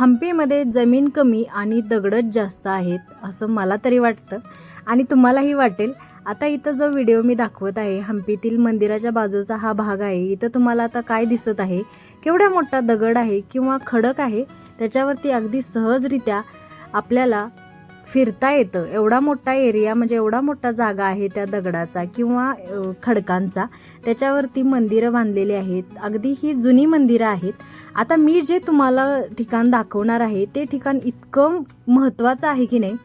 हम्पीमध्ये जमीन कमी आणि दगडच जास्त आहेत असं मला तरी वाटतं. आणि तुम्हालाही वाटेल. आता इथं जो व्हिडिओ मी दाखवत आहे हम्पीतील मंदिराच्या बाजूचा हा भाग आहे. इथं तुम्हाला आता काय दिसत आहे? केवढा मोठा दगड आहे किंवा खडक आहे? त्याच्यावरती अगदी सहजरित्या आपल्याला फिरता येतं. एवढा मोठा एरिया म्हणजे एवढा मोठा जागा आहे त्या दगडाचा किंवा खडकांचा. त्याच्यावरती मंदिरं बांधलेली आहेत. अगदी ही जुनी मंदिरं आहेत. आता मी जे तुम्हाला ठिकाण दाखवणार आहे ते ठिकाण इतकं महत्त्वाचं आहे की नाही?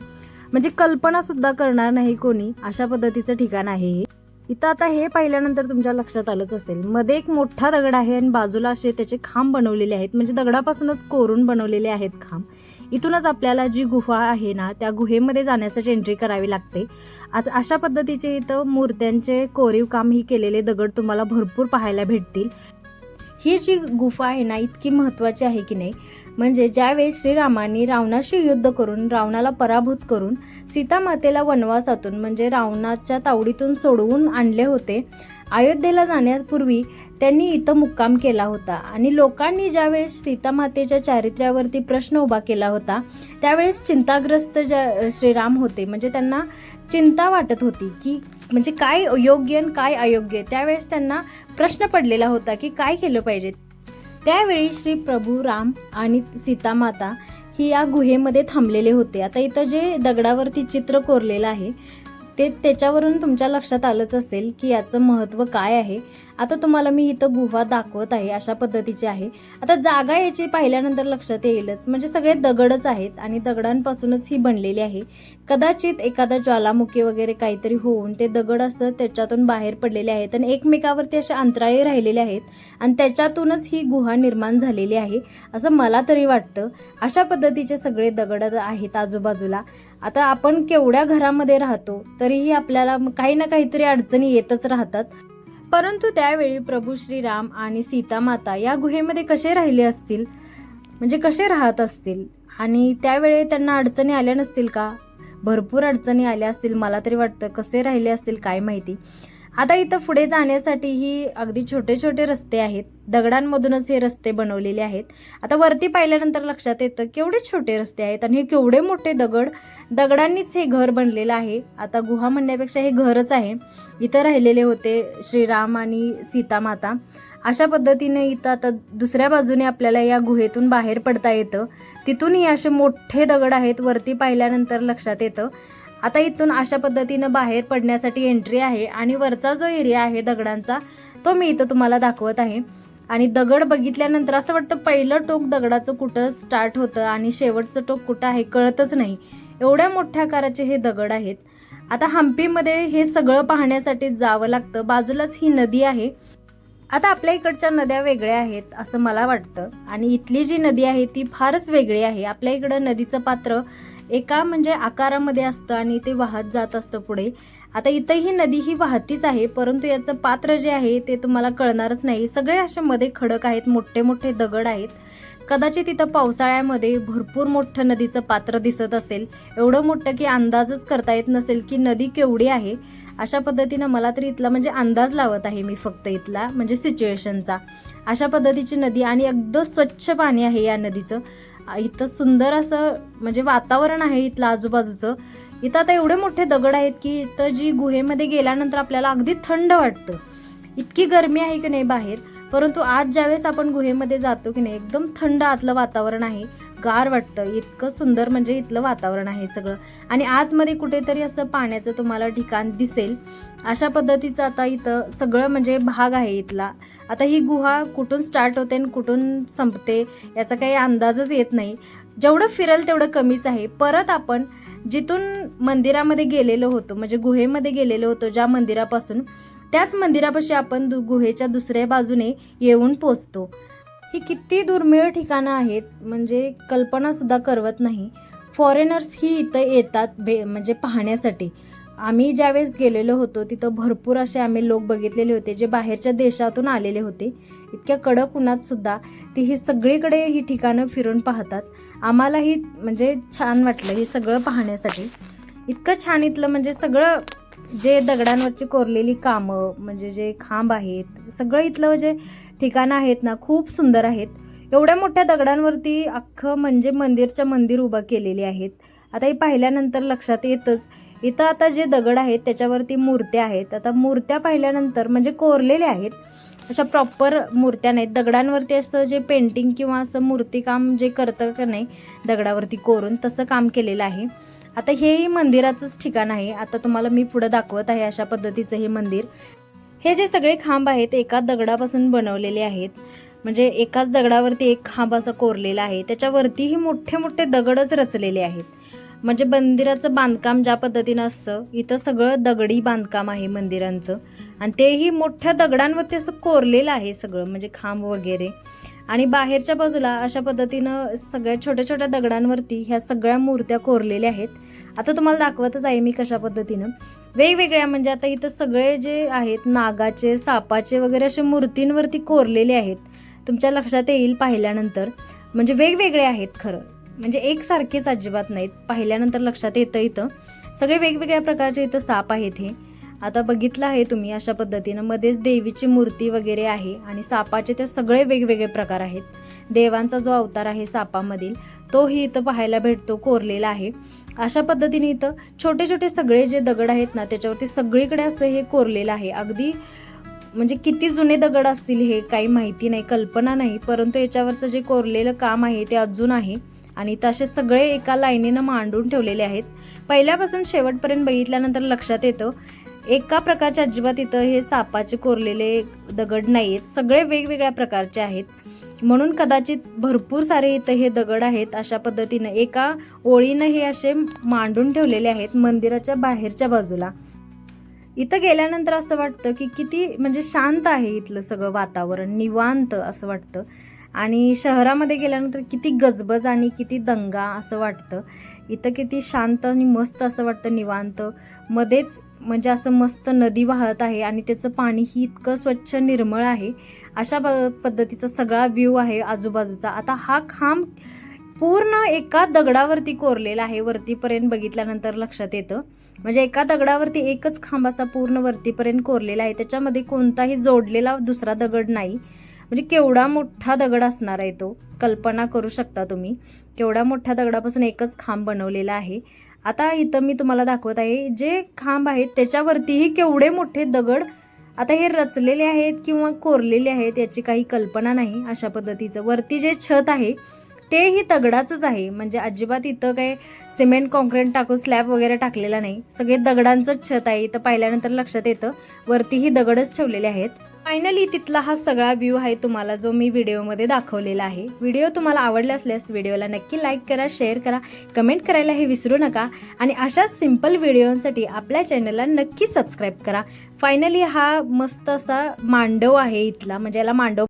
म्हणजे कल्पनासुद्धा करणार नाही कोणी. अशा पद्धतीचं ठिकाण आहे हे. इथं आता हे पाहिल्यानंतर तुमच्या लक्षात आलंच असेल. मध्ये एक मोठा दगड आहे आणि बाजूला असे त्याचे खांब बनवलेले आहेत. म्हणजे दगडापासूनच कोरून बनवलेले आहेत खांब. इथूनच आपल्याला जी गुहा आहे ना त्या गुहेमध्ये जाण्यासाठी एंट्री करावी लागते. आता अशा पद्धतीचे इथं मूर्त्यांचे कोरीव काम ही केलेले दगड तुम्हाला भरपूर पाहायला भेटतील. ही जी गुफा आहे ना इतकी महत्त्वाची आहे की नाही? म्हणजे ज्यावेळेस श्रीरामांनी रावणाशी युद्ध करून रावणाला पराभूत करून सीतामातेला वनवासातून म्हणजे रावणाच्या तावडीतून सोडवून आणले होते अयोध्येला जाण्यापूर्वी त्यांनी इथं मुक्काम केला होता. आणि लोकांनी ज्यावेळेस सीतामातेच्या चारित्र्यावरती प्रश्न उभा केला होता त्यावेळेस चिंताग्रस्त ज्या श्रीराम होते. म्हणजे त्यांना चिंता वाटत होती की म्हणजे काय योग्य आणि काय अयोग्य? त्यावेळेस त्यांना प्रश्न पडलेला होता की काय केलं पाहिजे? त्यावेळी श्री प्रभू राम आणि सीतामाता ही या गुहेमध्ये थांबलेले होते. आता इथं जे दगडावरती चित्र कोरलेलं आहे ते त्याच्यावरून तुमच्या लक्षात आलंच असेल की याचं महत्त्व काय आहे. आता तुम्हाला मी इथं गुहा दाखवत आहे अशा पद्धतीची आहे. आता जागा याची पाहिल्यानंतर लक्षात येईलच. म्हणजे सगळे दगडच आहेत आणि दगडांपासूनच ही बनलेली आहे. कदाचित एखादा ज्वालामुखी वगैरे काहीतरी होऊन ते दगड असं त्याच्यातून बाहेर पडलेले आहेत आणि एकमेकावरती असे अंतराळी राहिलेले आहेत आणि त्याच्यातूनच ही गुहा निर्माण झालेली आहे असं मला तरी वाटतं. अशा पद्धतीचे सगळे दगड आहेत आजूबाजूला. आता आपण केवढ्या घरामध्ये राहतो तरीही आपल्याला काही ना काहीतरी अडचणी येतच राहतात. परंतु त्यावेळी प्रभू श्रीराम आणि सीतामाता या गुहेमध्ये कसे राहिले असतील? म्हणजे कसे राहत असतील? आणि त्यावेळी त्यांना अडचणी आल्या नसतील का? भरपूर अडचणी आल्या असतील. मला तरी वाटतं कसे राहिले असतील काय माहिती. आता इथं पुढे जाण्यासाठीही अगदी छोटे छोटे रस्ते आहेत. दगडांमधूनच हे रस्ते बनवलेले आहेत. आता वरती पाहिल्यानंतर लक्षात येतं केवढे छोटे रस्ते आहेत आणि हे केवढे मोठे दगड. दगडांनीच हे घर बनलेलं आहे. आता गुहा म्हणण्यापेक्षा हे घरच आहे. इथं राहिलेले होते श्रीराम आणि सीतामाता. अशा पद्धतीने इथं आता दुसऱ्या बाजूने आपल्याला या गुहेतून बाहेर पडता येतं. तिथूनही असे मोठे दगड आहेत. वरती पाहिल्यानंतर लक्षात येतं. आता इथून अशा पद्धतीनं बाहेर पडण्यासाठी एंट्री आहे आणि वरचा जो एरिया आहे दगडांचा तो मी इथं तुम्हाला दाखवत आहे. आणि दगड बघितल्यानंतर असं वाटतं पहिलं टोक दगडाचं कुठं स्टार्ट होतं आणि शेवटचं टोक कुठं आहे कळतच नाही. एवढ्या मोठ्या आकाराचे हे दगड आहेत. आता हम्पीमध्ये हे सगळं पाहण्यासाठी जावं लागतं. बाजूलाच ही नदी आहे. आता आपल्या इकडच्या नद्या वेगळ्या आहेत असं मला वाटतं. आणि इथली जी नदी आहे ती फारच वेगळी आहे. आपल्या इकडं नदीचं पात्र एका म्हणजे आकारामध्ये असतं आणि ते वाहत जात असतं पुढे. आता इथं ही नदी ही वाहतीच आहे परंतु याचं पात्र जे आहे ते तुम्हाला कळणारच नाही. सगळे असे मध्ये खडक आहेत मोठे मोठे दगड आहेत. कदाचित इथं पावसाळ्यामध्ये भरपूर मोठं नदीचं पात्र दिसत असेल. एवढं मोठं की अंदाजच करता येत नसेल की नदी केवढी आहे. अशा पद्धतीनं मला तरी इथला म्हणजे अंदाज लावत आहे मी फक्त इथला म्हणजे सिच्युएशनचा अशा पद्धतीची नदी आणि अगदी स्वच्छ पाणी आहे या नदीचं. इथं सुंदर असं म्हणजे वातावरण आहे इथलं आजूबाजूचं. इथं आता एवढे मोठे दगड आहेत की इथं जी गुहेमध्ये गेल्यानंतर आपल्याला अगदी थंड वाटतं. इतकी गरमी आहे की नाही बाहेर परंतु आज ज्यावेळेस आपण गुहेमध्ये जातो की नाही एकदम थंड आतलं वातावरण आहे. गार वाटतं. इतकं सुंदर म्हणजे इथलं वातावरण आहे सगळं. आणि आतमध्ये कुठेतरी असं पाण्याचं तुम्हाला ठिकाण दिसेल. अशा पद्धतीचं आता इथं सगळं म्हणजे भाग आहे इथला. आता ही गुहा कुठून स्टार्ट होते आणि कुठून संपते याचा काही अंदाजच येत नाही. जेवढं फिरेल तेवढं कमीच आहे. परत आपण जिथून मंदिरामध्ये गेलेलो होतो म्हणजे गुहेमध्ये गेलेलो होतो ज्या मंदिरापासून त्याच मंदिरापाशी आपण दु गुहेच्या दुसऱ्या बाजूने येऊन पोचतो. ही किती दुर्मिळ ठिकाणं आहेत म्हणजे कल्पनासुद्धा करवत नाही. फॉरेनर्स ही इथं येतात भे म्हणजे पाहण्यासाठी. आम्ही ज्यावेळेस गेलेलो होतो तिथं भरपूर असे आम्ही लोक बघितलेले होते जे बाहेरच्या देशातून आलेले होते. इतक्या कडक उन्हात सुद्धा ती ही सगळीकडे ही ठिकाणं फिरून पाहतात. आम्हालाही म्हणजे छान वाटलं हे सगळं पाहण्यासाठी. इतकं छान इथलं म्हणजे सगळं जे दगडांवरची कोरलेली कामं म्हणजे जे खांब आहेत सगळं इथलं जे ठिकाणं आहेत ना खूप सुंदर आहेत. एवढ्या मोठ्या दगडांवरती अख्खं म्हणजे मंदिरच्या मंदिर उभं केलेली आहेत. आता हे पाहिल्यानंतर लक्षात येतच इथं आता जे दगड आहेत त्याच्यावरती मूर्त्या आहेत. आता मूर्त्या पाहिल्यानंतर म्हणजे कोरलेल्या आहेत अशा प्रॉपर मूर्त्या नाहीत. दगडांवरती असं जे पेंटिंग किंवा असं मूर्तिकाम जे करतं का नाही दगडावरती कोरून तसं काम केलेलं आहे. आता हेही मंदिराचंच ठिकाण आहे. आता तुम्हाला मी पुढं दाखवत आहे अशा पद्धतीचं हे मंदिर. हे जे सगळे खांब आहेत एका दगडापासून बनवलेले आहेत. म्हणजे एकाच दगडावरती एक खांब असा कोरलेला आहे. त्याच्यावरतीही मोठे मोठे दगडच रचलेले आहेत. म्हणजे मंदिराचं बांधकाम ज्या पद्धतीनं असतं इथं सगळं दगडी बांधकाम आहे मंदिरांचं. आणि तेही मोठ्या दगडांवरती असं कोरलेलं आहे सगळं म्हणजे खांब वगैरे. आणि बाहेरच्या बाजूला अशा पद्धतीनं सगळ्या छोट्या छोट्या दगडांवरती ह्या सगळ्या मूर्त्या कोरलेल्या आहेत. आता तुम्हाला दाखवतच आहे मी कशा पद्धतीनं. वेगवेगळ्या म्हणजे आता इथं सगळे जे आहेत नागाचे सापाचे वगैरे असे मूर्तींवरती कोरलेले आहेत. तुमच्या लक्षात येईल पाहिल्यानंतर. म्हणजे वेगवेगळे आहेत खरं. म्हणजे एकसारखेच अजिबात नाहीत. पाहिल्यानंतर लक्षात येतं इथं. सगळे वेगवेगळ्या प्रकारचे इथं साप आहेत हे. आता बघितलं आहे तुम्ही अशा पद्धतीनं मध्येच देवीची मूर्ती वगैरे आहे आणि सापाचे ते सगळे वेगवेगळे प्रकार आहेत. देवांचा जो अवतार आहे सापामधील तोही इथं पाहायला भेटतो कोरलेला आहे. अशा पद्धतीने इथं छोटे छोटे सगळे जे दगड आहेत ना त्याच्यावरती सगळीकडे असं हे कोरलेलं आहे. अगदी म्हणजे किती जुने दगड असतील हे काही माहिती नाही कल्पना नाही परंतु याच्यावरचं जे कोरलेलं काम आहे ते अजून आहे. आणि तसे सगळे एका लाईनीनं मांडून ठेवलेले आहेत. पहिल्यापासून शेवटपर्यंत बघितल्यानंतर लक्षात येतं एका प्रकारचे अजिबात इथं हे सापाचे कोरलेले दगड नाही आहेत सगळे वेगवेगळ्या प्रकारचे आहेत. म्हणून कदाचित भरपूर सारे इथं हे दगड आहेत अशा पद्धतीनं एका ओळीनं हे असे मांडून ठेवलेले आहेत मंदिराच्या बाहेरच्या बाजूला. इथं गेल्यानंतर असं वाटतं की किती म्हणजे शांत आहे इथलं सगळं वातावरण निवांत असं वाटतं. आणि शहरामध्ये गेल्यानंतर किती गजबज आणि किती दंगा असं वाटतं. इथं किती शांत आणि मस्त असं वाटतं निवांत. मध्येच म्हणजे असं मस्त नदी वाहत आहे आणि त्याचं पाणीही इतकं स्वच्छ निर्मळ आहे. अशा प पद्धतीचा सगळा व्ह्यू आहे आजूबाजूचा. आता हा खांब पूर्ण एका दगडावरती कोरलेला आहे. वरतीपर्यंत बघितल्यानंतर लक्षात येतं. म्हणजे एका दगडावरती एकच खांब असा पूर्ण वरतीपर्यंत कोरलेला आहे. त्याच्यामध्ये कोणताही जोडलेला दुसरा दगड नाही. म्हणजे केवढा मोठा दगड असणार आहे तो? कल्पना करू शकता तुम्ही. केवढ्या मोठ्या दगडापासून एकच खांब बनवलेला आहे. आता इथं मी तुम्हाला दाखवत आहे जे खांब आहेत त्याच्यावरतीही केवढे मोठे दगड आता हे रचलेले आहेत किंवा कोरलेले आहेत याची काही कल्पना नाही अशा पद्धतीचं. वरती जे छत आहे तेही दगडाचंच आहे. म्हणजे अजिबात इथं काय सिमेंट कॉन्क्रीट टाकून स्लॅब वगैरे टाकलेला नाही. सगळे दगडांचंच छत आहे. इथं पाहिल्यानंतर लक्षात येतं. वरतीही दगडच ठेवलेले आहेत. फायनली तिथला हा सगळा व्ह्यू आहे तुम्हाला जो मी व्हिडिओमध्ये दाखवलेला आहे. व्हिडिओ तुम्हाला आवडला असल्यास व्हिडिओला नक्की लाईक करा शेअर करा कमेंट करायला हे विसरू नका. आणि अशाच सिंपल व्हिडिओसाठी आपल्या चॅनलला नक्की सबस्क्राईब करा. फायनली हा मस्त असा मांडव आहे इथला. म्हणजे याला मांडव